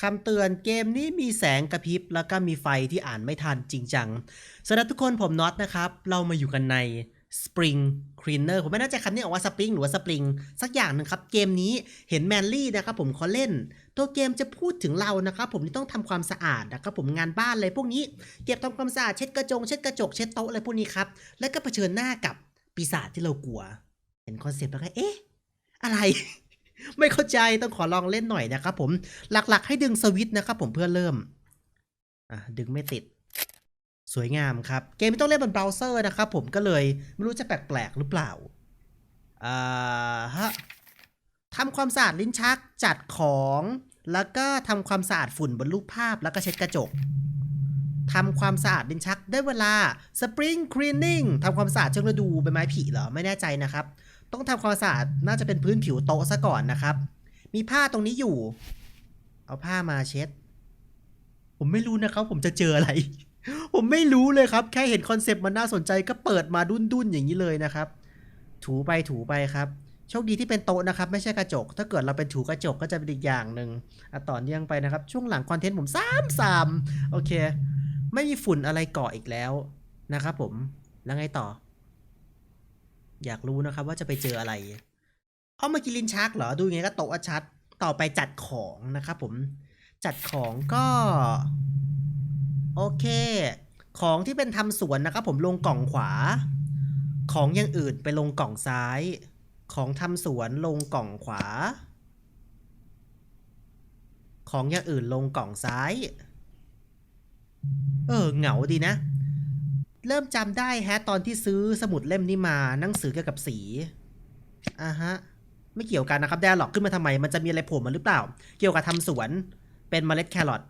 คำเตือนเกมนี้มีแสงกระพริบ แล้วก็มีไฟที่อ่านไม่ทันจริงจังสำหรับทุกคนผมน็อตนะครับ เรามาอยู่กันใน Spring Cleaner ผมไม่แน่ใจคำนี้ออกว่า Spring หรือว่า Spring สักอย่างหนึ่งครับ เกมนี้เห็นแมนลี่นะครับผมเขาเล่น ตัวเกมจะพูดถึงเรานะครับผมที่ต้องทำความสะอาดนะครับผมงานบ้านอะไรพวกนี้ เก็บทำความสะอาดเช็ดกระจงเช็ดกระจกเช็ดโต๊ะอะไรพวกนี้ครับแล้วก็เผชิญหน้ากับปีศาจที่เรากลัว เห็นคอนเซปต์แล้วก็เอ๊ะอะไร ไม่เข้าใจต้องขอลองเล่นหน่อยนะครับผมหลักๆ ให้ดึงสวิตช์นะครับผมเพื่อเริ่มอะดึงไม่ติด สวยงามครับ เกมไม่ต้องเล่นบนเบราว์เซอร์นะครับผมก็เลยไม่รู้จะแปลกๆหรือเปล่าอ่าฮะทำความสะอาดลิ้นชักจัดของ แล้วก็ทำความสะอาดฝุ่นบนรูปภาพแล้วก็เช็ดกระจก ทำความสะอาดลิ้นชักได้เวลา Spring Cleaning ทำความสะอาดเชิงฤดูใบไม้ผลิเหรอ ไม่แน่ใจนะครับ ต้องทำความสะอาดน่าจะเป็นพื้นผิวโต๊ะซะก่อนนะครับ มีผ้าตรงนี้อยู่ เอาผ้ามาเช็ด ผมไม่รู้นะครับ ผมจะเจออะไร ผมไม่รู้เลยครับ แค่เห็นคอนเซปต์มันน่าสนใจก็เปิดมาดุนดุนๆอย่างนี้เลยนะครับ ถูไปถูไปครับโชคดีที่เป็นโต๊ะนะครับ ไม่ใช่กระจก ถ้าเกิดเราเป็นถูกระจกก็จะเป็นอีกอย่างหนึ่งอะต่อเนื่องไปนะครับ ช่วงหลังคอนเทนต์ผมซ้ำซ้ำโอเค ไม่มีฝุ่นอะไรเกาะอีกแล้วนะครับผมแล้วไงต่อ อยากรู้นะครับว่าจะไปเจออะไรเอามากินลิ้นชักเหรอดูยังไงก็โต๊ะชัด ต่อไปจัดของนะครับผมจัดของก็ โอเค ของที่เป็นทำสวนนะครับผมลงกล่องขวา ของอย่างอื่นไปลงกล่องซ้าย ของทำสวนลงกล่องขวา ของอย่างอื่นลงกล่องซ้าย เออเหงาดีนะ เริ่มจำได้แฮะตอนที่ซื้อสมุดเล่มนี้มาหนังสือเกี่ยวกับสีอ่าฮะ ไม่เกี่ยวกันนะครับแดร์ล็อกขึ้นมาทำไม มันจะมีอะไรโผล่มาหรือเปล่า เกี่ยวกับทำสวน เป็นเมล็ดแครอท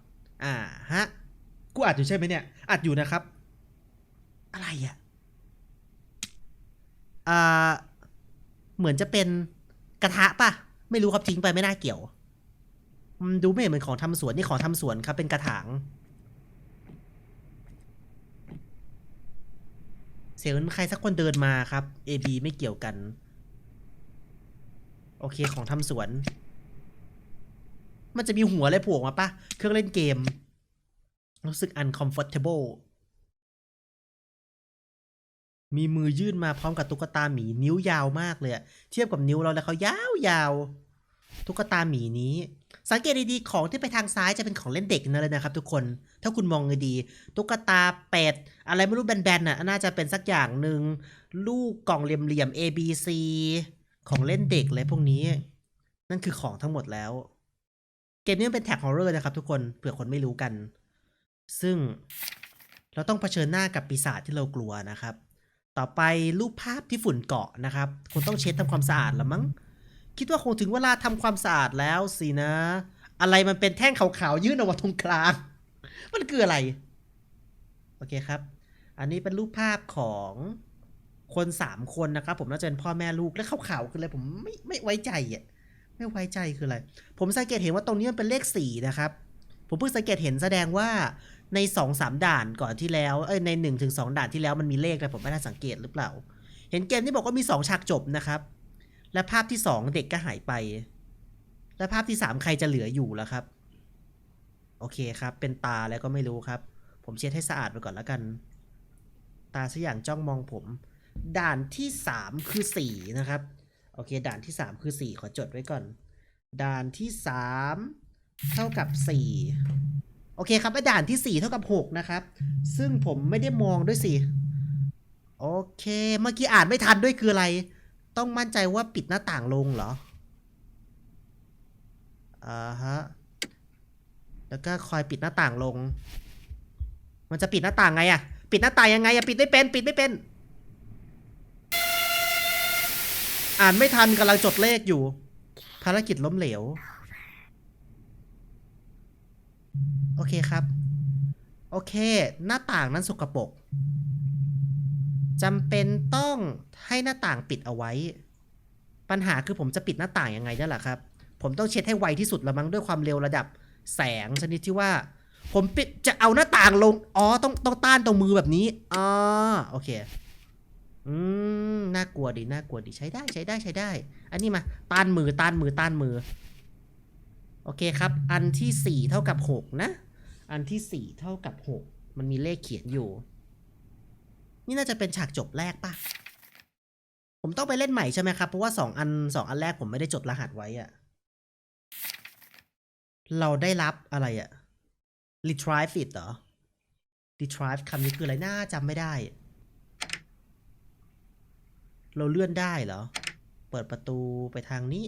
อ่าฮะ กูอัดอยู่ใช่ไหมเนี่ย อัดอยู่นะครับ อะไรอะ่ะอ่าเหมือนจะเป็นกระทะปะไม่รู้ครับทิ้งไปไม่น่าเกี่ยว ดูไม่เห็นเหมือนของทำสวนนี่ของทำสวนครับเป็นกระถาง เสียงเหมือนใครสักคนเดินมาครับ A B ไม่เกี่ยวกัน โอเคของทำสวน มันจะมีหัวอะไรผล่มาปะเครื่องเล่นเกม รู้สึก uncomfortable มีมือยื่นมาพร้อมกับตุ๊กตาหมีนิ้วยาวมากเลย เทียบกับนิ้วเราแล้วเขายาวยาวตุ๊กตาหมีนี้ สังเกตดีๆของที่ไปทางซ้ายจะเป็นของเล่นเด็กนั่นเลยนะครับ ทุกคน ถ้าคุณมองดีตุ๊กตาเป็ดอะไรไม่รู้แบนๆน่ะน่าจะเป็นสักอย่างหนึ่งลูกกล่องเหลี่ยมๆ A B C ของเล่นเด็กอะไรพวกนี้ นั่นคือของทั้งหมดแล้ว เกมนี้เป็นแท็กฮอร์เรอร์นะครับ ทุกคนเผื่อคนไม่รู้กัน ซึ่งเราต้องเผชิญหน้ากับปีศาจที่เรากลัวนะครับ ต่อไปรูปภาพที่ฝุ่นเกาะนะครับคงต้องเช็ดทำความสะอาดละมั้ง คิดว่าคงถึงเวลาทำความสะอาดแล้วสินะ อะไรมันเป็นแท่งขาวๆยื่นออกมาตรงกลาง มันคืออะไร โอเคครับ อันนี้เป็นรูปภาพของคนสามคนนะครับ ผมน่าจะเป็นพ่อแม่ลูกและขาวๆคืออะไรผมไม่ไม่ไว้ใจอะไม่ไว้ใจคืออะไร ผมสังเกตเห็นว่าตรงนี้มันเป็นเลขสี่นะครับ ผมเพิ่งสังเกตเห็นแสดงว่าในสองสามด่านก่อนที่แล้วเอ้ยในหนึ่งถึงสองด่านที่แล้วมันมีเลขแต่ผมไม่ได้สังเกตหรือเปล่า เห็นเกมที่บอกว่ามีสองฉากจบนะครับ และภาพที่สองเด็กก็หายไป และภาพที่สามใครจะเหลืออยู่ล้วครับ โอเคครับ เป็นตาแล้วก็ไม่รู้ครับ ผมเช็ดให้สะอาดไปก่อนแล้วกัน ตาสักอย่างจ้องมองผม ด่านที่สามคือสี่นะครับ โอเค ด่านที่สามคือสี่ขอจดไว้ก่อน ด่านที่สามเท่ากับสี่โอเคครับไอ้ด่านที่สี่เท่ากับหกนะครับ ซึ่งผมไม่ได้มองด้วยสิ โอเค เมื่อกี้อ่านไม่ทันด้วยคืออะไร ต้องมั่นใจว่าปิดหน้าต่างลงเหรอ อ่าฮะ แล้วก็คอยปิดหน้าต่างลง มันจะปิดหน้าต่างไงอะปิดหน้าต่างยังไงอะปิดไม่เป็น ปิดไม่เป็น อ่านไม่ทันกำลังจดเลขอยู่ ภารกิจล้มเหลว โอเคครับ โอเค หน้าต่างนั้นสกปรก จำเป็นต้องให้หน้าต่างปิดเอาไว้ ปัญหาคือผมจะปิดหน้าต่างยังไงนั่นแหละครับ ผมต้องเช็ดให้ไวที่สุดละมั้งด้วยความเร็วระดับแสงชนิดที่ว่า ผมปิดจะเอาหน้าต่างลง อ๋อ ต้องต้องต้านตรงมือแบบนี้อ๋อโอเค อืม น่ากลัวดิน่ากลัวดิใช้ได้ใช้ได้ใช้ได้ อันนี้มา ต้านมือ ต้านมือ ต้านมือ โอเคครับ อันที่4เท่ากับ6นะ อันที่4เท่ากับ6มันมีเลขเขียนอยู่ นี่น่าจะเป็นฉากจบแรกปะผมต้องไปเล่นใหม่ใช่ไหมครับ เพราะว่า2อัน2อันแรกผมไม่ได้จดรหัสไว้อะเราได้รับอะไรอะ retrieve it เหรอ retrieve คำนี้คืออะไรน่าจำไม่ได้ เราเลื่อนได้เหรอ เปิดประตูไปทางนี้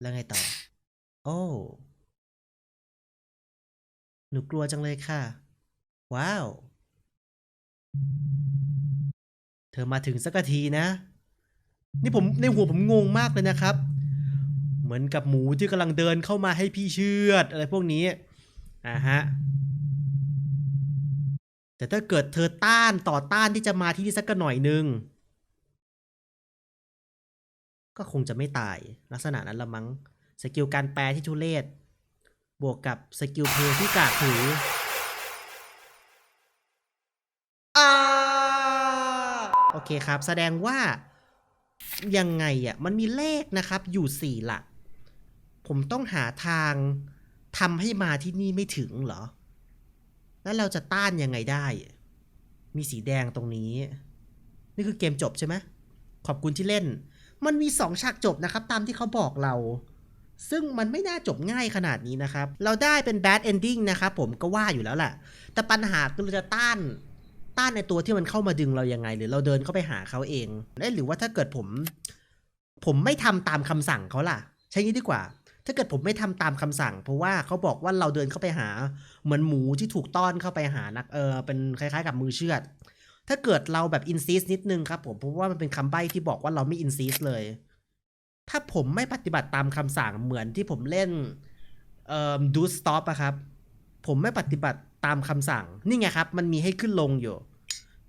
แล้วไงต่อ โอ้ หนูกลัวจังเลยค่ะ ว้าว เธอมาถึงสักทีนะ นี่ผมในหัวผมงงมากเลยนะครับ เหมือนกับหมูที่กำลังเดินเข้ามาให้พี่เชื่อดอะไรพวกนี้อ่าฮะแต่ถ้าเกิดเธอต้านต่อต้านที่จะมาที่นี่สักหน่อยนึง ก็คงจะไม่ตายลักษณะนั้นละมั้ง สกิลการแปลที่ทุเรศ บวกกับสกิลเพลที่กากถืออา โอเคครับ แสดงว่ายังไงอะมันมีเลขนะครับอยู่สี่หลัก ผมต้องหาทางทำให้มาที่นี่ไม่ถึงเหรอ แล้วเราจะต้านยังไงได้ มีสีแดงตรงนี้ นี่คือเกมจบใช่ไหมขอบคุณที่เล่น มันมีสองฉากจบนะครับ ตามที่เขาบอกเรา ซึ่งมันไม่น่าจบง่ายขนาดนี้นะครับ เราได้เป็น bad ending นะครับผมก็ว่าอยู่แล้วแหละแต่ปัญหาคือเราจะต้าน ต้านในตัวที่มันเข้ามาดึงเรายังไง หรือเราเดินเข้าไปหาเขาเองเอ้ยหรือว่าถ้าเกิดผม ผมไม่ทำตามคำสั่งเขาล่ะ ใช่งี้ดีกว่า ถ้าเกิดผมไม่ทำตามคำสั่ง เพราะว่าเขาบอกว่าเราเดินเข้าไปหา เหมือนหมูที่ถูกต้อนเข้าไปหานักเออเป็นคล้าย ๆ กับมือเชือดถ้าเกิดเราแบบอินซิสนิดนึงครับผมเพราะว่ามันเป็นคำใบ้ที่บอกว่าเราไม่อินซิสเลย ถ้าผมไม่ปฏิบัติตามคำสั่งเหมือนที่ผมเล่นเอ่อดูสต็อปอะครับ ผมไม่ปฏิบัติตามคำสั่ง นี่ไงครับ มันมีให้ขึ้นลงอยู่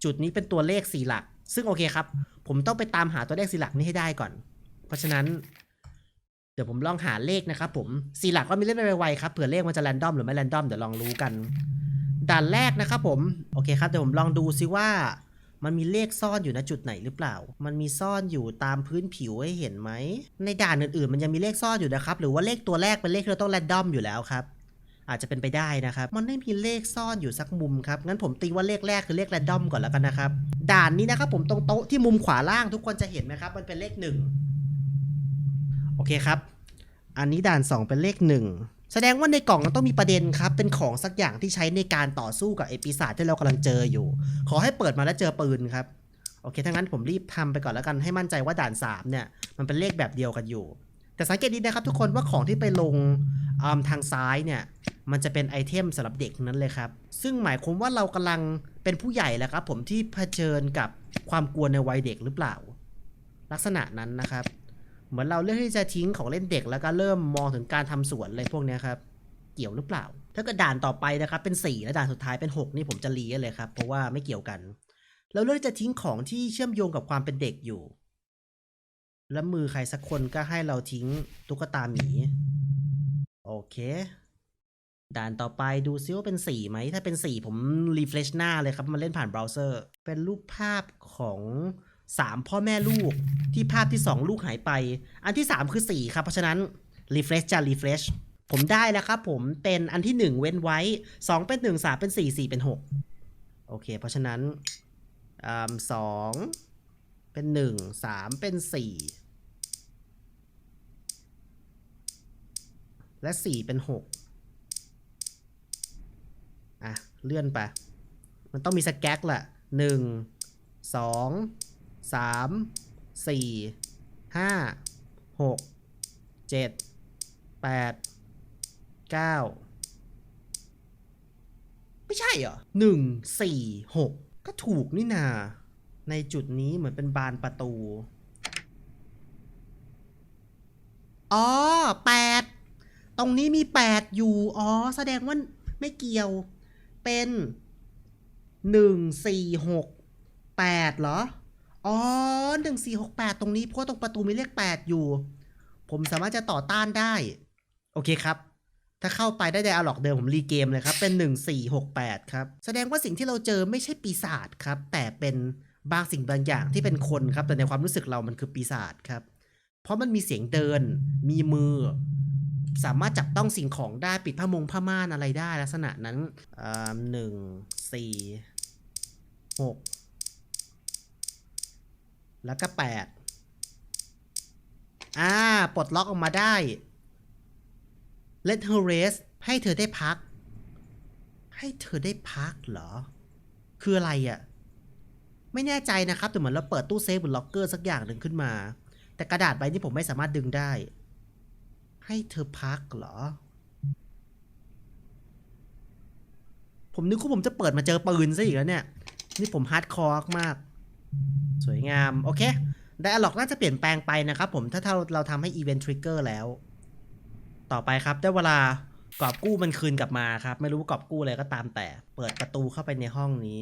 จุดนี้เป็นตัวเลขสี่หลัก ซึ่งโอเคครับ ผมต้องไปตามหาตัวเลขสี่หลักนี้ให้ได้ก่อน เพราะฉะนั้น เดี๋ยวผมลองหาเลขนะครับผมสี่หลักก็มีเล่นไปไวๆครับเผื่อเลขมันจะแรนดอมหรือไม่แรนดอมเดี๋ยวลองรู้กันด่านแรกนะครับผมโอเคครับเดี๋ยวผมลองดูซิว่า มันมีเลขซ่อนอยู่ณจุดไหนหรือเปล่า มันมีซ่อนอยู่ตามพื้นผิวให้เห็นไหมในด่านอื่นๆ มันยังมีเลขซ่อนอยู่นะครับ หรือว่าเลขตัวแรกเป็นเลขที่เราต้องแรนดอมอยู่แล้วครับ อาจจะเป็นไปได้นะครับ มันไม่มีเลขซ่อนอยู่สักมุมครับ งั้นผมตีว่าเลขแรกคือเลขแรนดอมก่อนแล้วกันนะครับ ด่านนี้นะครับผมตรงโต๊ะที่มุมขวาล่างทุกคนจะเห็นไหมครับ มันเป็นเลขหนึ่งโอเคครับ อันนี้ด่าน 2 เป็นเลข 1 แสดงว่าในกล่องมันต้องมีประเด็นครับ เป็นของสักอย่างที่ใช้ในการต่อสู้กับไอปีศาจที่เรากำลังเจออยู่ ขอให้เปิดมาแล้วเจอปืนครับ โอเค ถ้างั้นผมรีบทำไปก่อนแล้วกันให้มั่นใจว่าด่าน 3 เนี่ย มันเป็นเลขแบบเดียวกันอยู่ แต่สังเกตดีนะครับทุกคนว่าของที่ไปลงทางซ้ายเนี่ยมันจะเป็นไอเทมสำหรับเด็กนั้นเลยครับ ซึ่งหมายความว่าเรากำลังเป็นผู้ใหญ่แล้วครับ ผมที่เผชิญกับความกลัวในวัยเด็กหรือเปล่า ลักษณะนั้นนะครับ เหมือนเราเลือกที่จะทิ้งของเล่นเด็กแล้วก็เริ่มมองถึงการทำสวนอะไรพวกนี้ครับ เกี่ยวหรือเปล่า ถ้าเกิดด่านต่อไปนะครับเป็น 4 และด่านสุดท้ายเป็น 6 นี่ผมจะรีเลยครับ เพราะว่าไม่เกี่ยวกัน เราเลือกจะทิ้งของที่เชื่อมโยงกับความเป็นเด็กอยู่ แล้วมือใครสักคนก็ให้เราทิ้งตุ๊กตาหมี โอเค ด่านต่อไปดูซิว่าเป็นสีไหม ถ้าเป็นสีผมรีเฟรชหน้าเลยครับมาเล่นผ่านเบราว์เซอร์ เป็นรูปภาพของสามพ่อแม่ลูกที่ภาพที่2ลูกหายไป อันที่3คือ4ครับ เพราะฉะนั้นรีเฟรชจะรีเฟรชผมได้แล้วครับผมเป็นอันที่1เว้นไว้2เป็น1 3เป็น4 4เป็น6โอเค เพราะฉะนั้นสองเป็น1 3เป็น4 และ4เป็น6อะ เลื่อนไป มันต้องมีสแก๊กแหละหนึ่งสองสามสี่ห้าหกเจ็ดแปดเก้าไม่ใช่เหรอหนึ่งสี่หกก็ถูกนี่นา ในจุดนี้เหมือนเป็นบานประตู อ๋อแปด ตรงนี้มีแปดอยู่ อ๋อ แสดงว่าไม่เกี่ยว เป็นหนึ่งสี่หกแปดเหรอ อ๋อหนึ่งสี่หกแปดตรงนี้เพราะตรงประตูมีเลขแปดอยู่ ผมสามารถจะต่อต้านได้ โอเคครับ ถ้าเข้าไปได้ไดอะล็อกเดิมผมรีเกมเลยครับ เป็นหนึ่งสี่หกแปดครับ แสดงว่าสิ่งที่เราเจอไม่ใช่ปีศาจครับ แต่เป็นบางสิ่งบางอย่างที่เป็นคนครับ แต่ในความรู้สึกเรามันคือปีศาจครับ เพราะมันมีเสียงเดิน มีมือ สามารถจับต้องสิ่งของได้ปิดผ้ามงผ้าม่านอะไรได้ลักษณะนั้นหนึ่งสี่หกแล้วก็แปดอ่า ปลดล็อกออกมาได้ Let her rest ให้เธอได้พัก ให้เธอได้พักเหรอ คืออะไรอะ่ะ ไม่แน่ใจนะครับ แต่เหมือนเราเปิดตู้เซฟหรือล็อกเกอร์สักอย่างหนึ่งขึ้นมา แต่กระดาษใบนี้ผมไม่สามารถดึงได้ ให้เธอพักเหรอ ผมนึกว่าผมจะเปิดมาเจอปืนซะอีกแล้วเนี่ย นี่ผมฮาร์ดคอร์มาก สวยงาม โอเคไดอะล็อกน่าจะเปลี่ยนแปลงไปนะครับผมถ้าเราเราทำให้อีเวนต์ทริกเกอร์แล้ว ต่อไปครับ ได้เวลากอบกู้มันคืนกลับมาครับ ไม่รู้ว่ากอบกู้อะไรก็ตามแต่ เปิดประตูเข้าไปในห้องนี้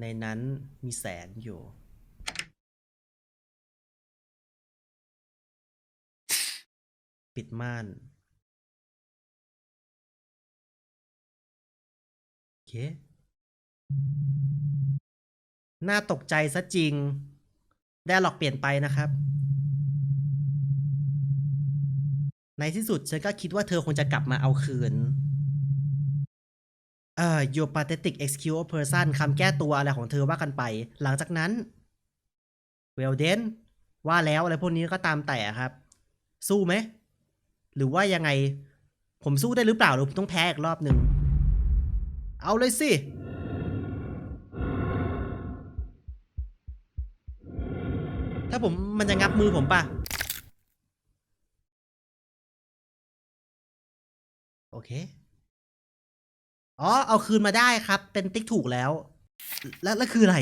ในนั้นมีแสงอยู่ ปิดม่านโอเคน่าตกใจซะจริง ได้หลอกเปลี่ยนไปนะครับ ในที่สุดฉันก็คิดว่าเธอคงจะกลับมาเอาคืน เอ่อ your pathetic excuse of person คำแก้ตัวอะไรของเธอว่ากันไป หลังจากนั้น well then ว่าแล้วอะไรพวกนี้ก็ตามแต่ครับ สู้ไหม หรือว่ายังไง ผมสู้ได้หรือเปล่าหรือผมต้องแพ้อีกรอบหนึ่ง เอาเลยสิ ถ้าผมมันจะงับมือผมป่ะ โอเค อ๋อ เอาคืนมาได้ครับ เป็นติ๊กถูกแล้ว แล้วแล้วคืออะไร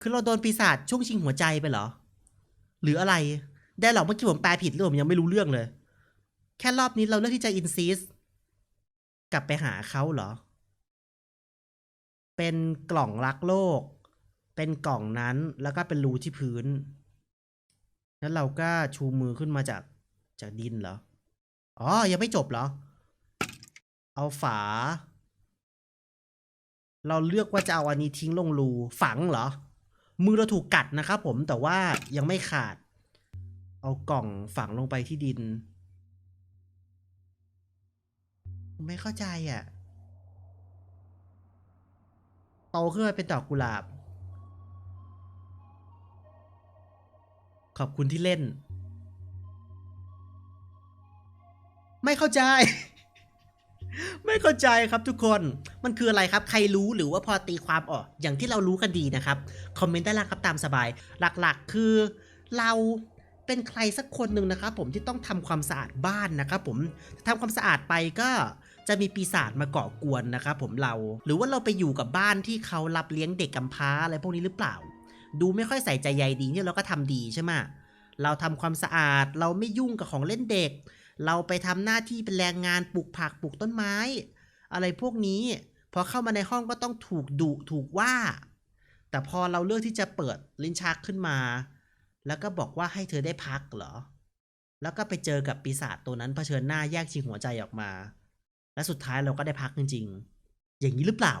คือเราโดนปีศาจช่วงชิงหัวใจไปเหรอ หรืออะไร ได้หรอกเมื่อกี้ผมแปลผิดหรือผมยังไม่รู้เรื่องเลย แค่รอบนี้เราเลือกที่จะอินซิสกลับไปหาเขาเหรอ เป็นกล่องรักโลก เป็นกล่องนั้นแล้วก็เป็นรูที่พื้น แล้วเราก็ชูมือขึ้นมาจากจากดินเหรอ อ๋อ ยังไม่จบเหรอ เอาฝา เราเลือกว่าจะเอาอันนี้ทิ้งลงรูฝังเหรอ มือเราถูกกัดนะครับผมแต่ว่ายังไม่ขาด เอากล่องฝังลงไปที่ดิน ไม่เข้าใจอะโตขึ้นมาเป็นดอกกุหลาบ ขอบคุณที่เล่น ไม่เข้าใจ ไม่เข้าใจครับทุกคน มันคืออะไรครับ ใครรู้หรือว่าพอตีความออก อย่างที่เรารู้กันดีนะครับ คอมเมนต์ได้ล่างครับตามสบาย หลักๆ คือเราเป็นใครสักคนหนึ่งนะครับผมที่ต้องทำความสะอาดบ้านนะครับผมทำความสะอาดไปก็จะมีปีศาจมาเก่อกวนนะครับผมเรา หรือว่าเราไปอยู่กับบ้านที่เขารับเลี้ยงเด็กกำพร้าอะไรพวกนี้หรือเปล่า ดูไม่ค่อยใส่ใจใยดีเนี่ยเราก็ทำดีใช่ไหมเราทำความสะอาดเราไม่ยุ่งกับของเล่นเด็ก เราไปทำหน้าที่เป็นแรงงานปลูกผักปลูกต้นไม้ อะไรพวกนี้ พอเข้ามาในห้องก็ต้องถูกดุถูกว่า แต่พอเราเลือกที่จะเปิดลิ้นชักขึ้นมา แล้วก็บอกว่าให้เธอได้พักเหรอ แล้วก็ไปเจอกับปีศาจตัวนั้นเผชิญหน้าแยกชิงหัวใจออกมา และสุดท้ายเราก็ได้พักจริงๆอย่างนี้หรือเปล่า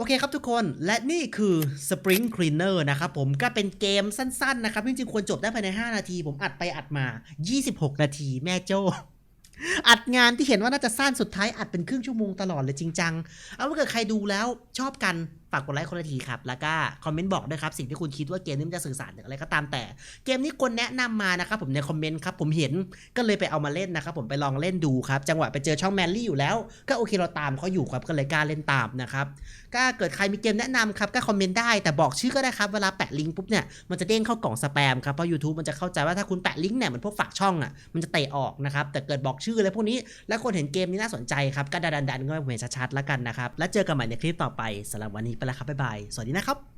โอเคครับทุกคนและนี่คือ Spring Cleaner นะครับผมก็เป็นเกมสั้นๆนะครับจริงๆควรจบได้ภายใน 5 นาที ผมอัดไปอัดมา 26 นาทีแม่โจ้อัดงานที่เห็นว่าน่าจะสั้นสุดท้ายอัดเป็นครึ่งชั่วโมงตลอดเลยจริงจัง เอาว่าเกิดใครดูแล้วชอบกันฝากกดไลค์คนละทีครับ แล้วก็คอมเมนต์บอกด้วยครับ สิ่งที่คุณคิดว่าเกมนี้มันจะสื่อสารถึงอะไรก็ตามแต่ เกมนี้คนแนะนำมานะครับผมในคอมเมนต์ครับ ผมเห็นก็เลยไปเอามาเล่นนะครับผมไปลองเล่นดูครับ จังหวะไปเจอช่องแมนลี่อยู่แล้ว ก็โอเคเราตามเขาอยู่ครับก็เลยกล้าเล่นตามนะครับก็เกิดใครมีเกมแนะนำครับก็คอมเมนต์ได้แต่บอกชื่อก็ได้ครับเวลาแปะลิงก์ปุ๊บเนี่ยมันจะเด้งเข้ากล่องสแปมครับเพราะ YouTube มันจะเข้าใจว่าถ้าคุณแปะลิงก์เนี่ยเหมือนพวกฝากช่องอะมันจะเตะออกนะครับแต่เกิดบอกชื่ออะไรพวกนี้ แล้วคนเห็นเกมนี้น่าสนใจครับก็ดันดันก็เห็นชัดๆแล้วกันนะครับแล้วเจอกันใหม่ในคลิปต่อไปสำหรับวันนี้ไปแล้วครับบ๊ายบายสวัสดีนะครับ